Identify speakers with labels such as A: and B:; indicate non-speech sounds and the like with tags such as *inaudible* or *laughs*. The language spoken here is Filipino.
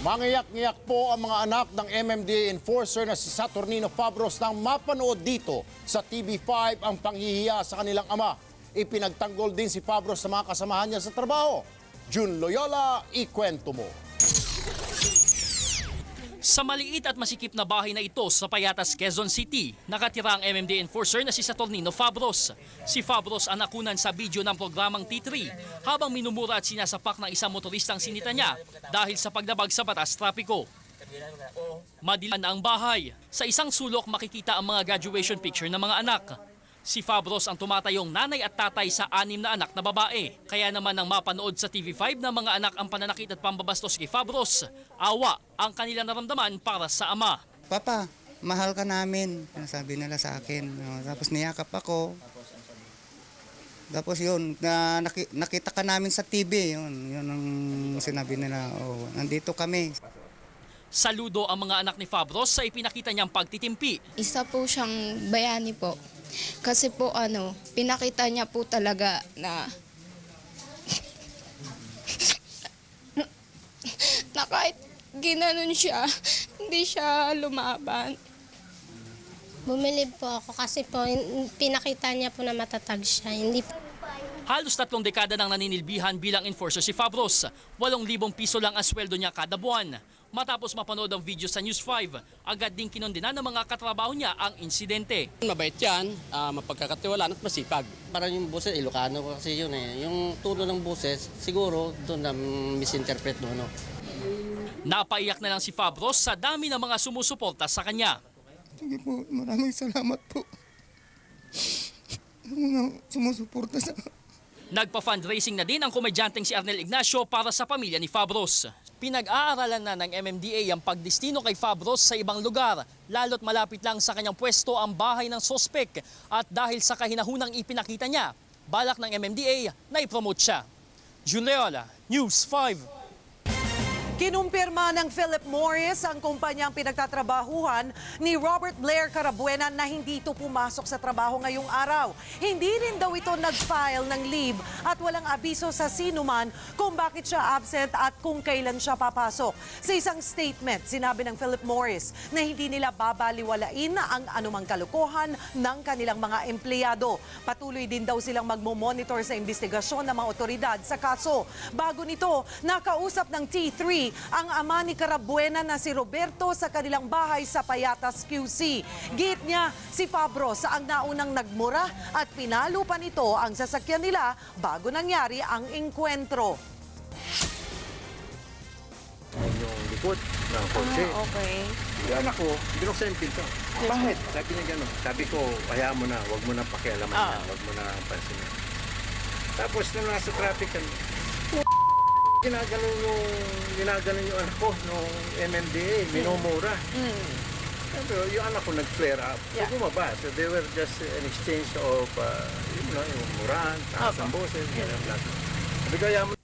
A: Mangiyak-ngiyak po ang mga anak ng MMDA enforcer na si Saturnino Fabros nang mapanood dito sa TV5 ang panghihiya sa kanilang ama. Ipinagtanggol din si Fabros sa mga kasamahan niya sa trabaho. Jun Loyola, ikwento mo.
B: Sa maliit at masikip na bahay na ito sa Payatas, Quezon City, nakatira ang MMD enforcer na si Saturnino Fabros. Si Fabros ang nakunan sa video ng programang T3 habang minumura at sinasapak ng isang motoristang sinita niya dahil sa paglabag sa batas trapiko. Madilan ang bahay. Sa isang sulok makikita ang mga graduation picture ng mga anak. Si Fabros ang tumatayong nanay at tatay sa anim na anak na babae. Kaya naman nang mapanood sa TV5 ng mga anak ang pananakit at pambabastos kay Fabros, awa ang kanilang naramdaman para sa ama.
C: Papa, mahal ka namin. Yan Sabi nila sa akin. Tapos niyakap ako. Tapos yun, na, naki- nakita ka namin sa TV. Yun, yun ang sinabi nila. Oh, nandito kami.
B: Saludo ang mga anak ni Fabros sa ipinakita niyang pagtitimpi.
D: Isa po siyang bayani po. Kasi po ano, pinakita niya po talaga na *laughs* na kahit ginanon siya, hindi siya lumaban.
E: Bumilib po ako kasi po in- pinakita niya po na matatag siya. Hindi po
B: Halos tatlong dekada nang naninilbihan bilang enforcer si Fabros. 8,000 piso lang ang sweldo niya kada buwan. Matapos mapanood ang video sa News 5, agad din kinondena ng mga katrabaho niya ang insidente.
F: Mabait yan, ah, mapagkakatiwalaan at masipag.
G: Parang yung boses, Ilocano ko kasi yun eh. Yung tono ng boses, siguro doon na misinterpret mo, no?
B: Napaiyak na lang si Fabros sa dami ng mga sumusuporta sa kanya.
C: Sige po, maraming salamat po. Ang mga sumusuporta sa
B: Nagpa-fundraising na din ang komedyanteng si Arnel Ignacio para sa pamilya ni Fabros. Pinag-aaralan na ng MMDA ang pagdestino kay Fabros sa ibang lugar, lalo't malapit lang sa kanyang pwesto ang bahay ng sospek at dahil sa kahinahunang ipinakita niya, balak ng MMDA na ipromote siya. Juleola, News 5.
H: Kinumpirma ng Philip Morris ang kumpanyang pinagtatrabahuhan ni Robert Blair Carabuena na hindi ito pumasok sa trabaho ngayong araw. Hindi rin daw ito nag-file ng leave at walang abiso sa sinuman kung bakit siya absent at kung kailan siya papasok. Sa isang statement, sinabi ng Philip Morris na hindi nila babaliwalain ang anumang kalukuhan ng kanilang mga empleyado. Patuloy din daw silang magmo-monitor sa investigasyon ng mga otoridad sa kaso. Bago nito, nakausap ng T3 ang ama ni Carabuena na si Roberto sa kanilang bahay sa Payatas QC. Git niya si Fabros ang naunang nagmura at pinalo pa nito ang sasakyan nila bago nangyari ang engkwentro.
I: yung likod ng kotse.
H: okay.
I: Yung anak ko, binuksan yung pinto. Bakit? Sabi niya gano'n. Sabi ko, hayaan mo na, huwag mo na pakialaman
H: Ah.
I: yan, huwag mo na pansinin. Tapos nung nasa traffic kami, ginaganon yung, ginaganon yung anak ko nung MMDA, minumura. Pero yung anak ko nag-flare up. So
H: Yeah.
I: bumaba. So they were just an exchange of, uh, you know, yung murahan, taas ang boses, ganyan lang. Sabi ko,